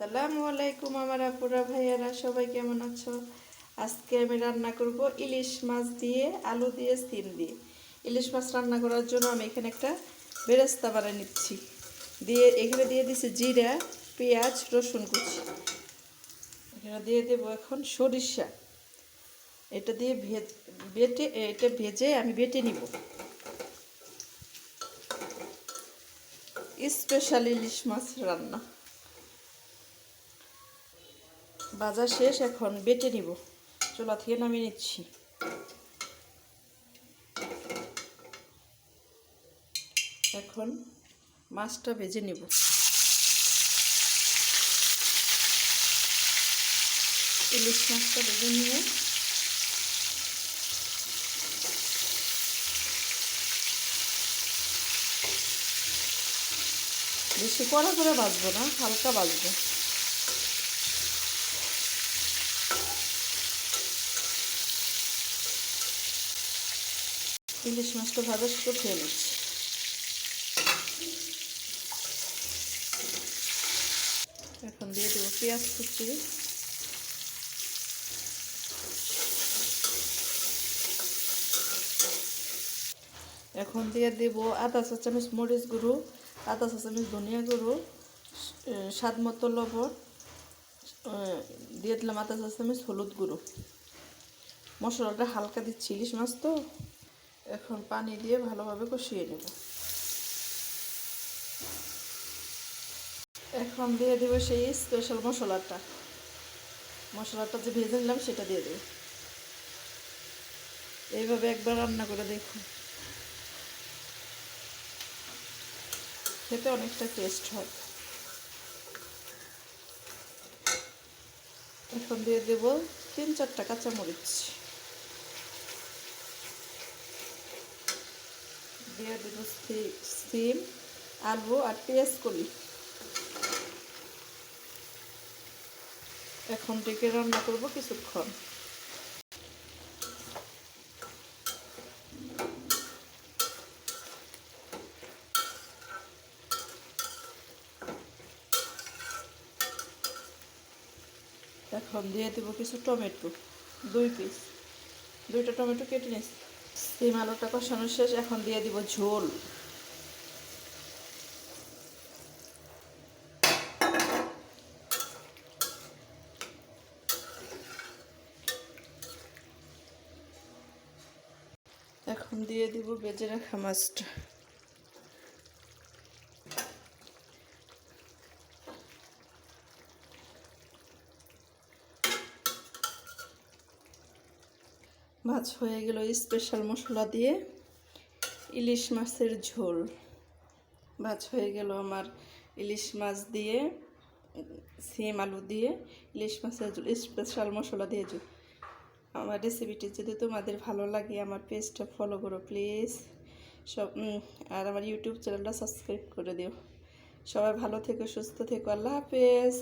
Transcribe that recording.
সালামু আলাইকুম আমার আপুরা, ভাইয়ারা, সবাই কেমন আছো? আজকে আমি রান্না করব ইলিশ মাছ দিয়ে, আলু দিয়ে, সিম দিয়ে। ইলিশ মাছ রান্না করার জন্য আমি এখানে একটা বেরেস্তা বানিয়ে নিচ্ছি। দিয়ে এখানে দিয়ে দিছি জিরা, পেঁয়াজ, রসুন কুচি। এখানে দিয়ে দেবো এখন সরিষা। এটা দিয়ে ভেজ, বেটে, এটা ভেজে আমি বেটে নিব। স্পেশাল ইলিশ মাছ রান্না। বাজার শেষ, এখন বেটে নিব। চোলা থেকে নামিয়ে নিচ্ছি। এখন মাছটা ভেজে নিব। ইলিশ মাছটা ভেজে নিয়ে বেশি কড়া করে বাজবো না, হালকা বাজবো ইলিশ মাছটা ভাজা শুধু খেয়ে নিচ্ছি। এখন দিয়ে দেবো পেঁয়াজ কুচি। এখন দিয়ে দেব আধা চা চামচ মরিচ গুঁড়ো আধা চা চামচ ধনিয়া গুঁড়ো স্বাদ মতো লবণ দিয়ে দিলাম আধা চা চামচ হলুদ গুঁড়ো। মশলাটা হালকা দিচ্ছি, ইলিশ মাছ তো। এখন পানি দিয়ে ভালোভাবে কষিয়ে নেব। এখন দিয়ে দেবো সেই স্পেশাল মশলাটা। মশলাটা যে ভেজে নিলাম সেটা দিয়ে দেবো। এইভাবে একবার রান্না করে দেখুন। খেতে অনেকটা টেস্ট হয়। এখন দিয়ে দেব তিন চারটা কাঁচামরিচ। দিয়ে সি- সিম আলু আর পেঁয়াজ কলি। এখন ডেকে রান্না করব কিছুক্ষণ। এখন দিয়ে দেবো কিছু টমেটো, দুই পিস দুইটা টমেটো কেটে নিয়েছি সিম আলুটা কষানো শেষ এখন দিয়ে দিব ঝোল। এখন দিয়ে দিব বেজে রাখা মাছটা। মাছ হয়ে গেল স্পেশাল মশলা দিয়ে। ইলিশ মাছের ঝোল। মাছ হয়ে গেল আমার ইলিশ মাছ দিয়ে, সিম আলু দিয়ে। ইলিশ মাছের ঝোল স্পেশাল মশলা দিয়ে ঝোল। আমার রেসিপিটি যদি তোমাদের ভালো লাগে, আমার পেজটা ফলো করো প্লিজ সব আর আমার ইউটিউব চ্যানেলটা সাবস্ক্রাইব করে দিও। সবাই ভালো থেকো, সুস্থ থেকো, আল্লাহ হাফেজ।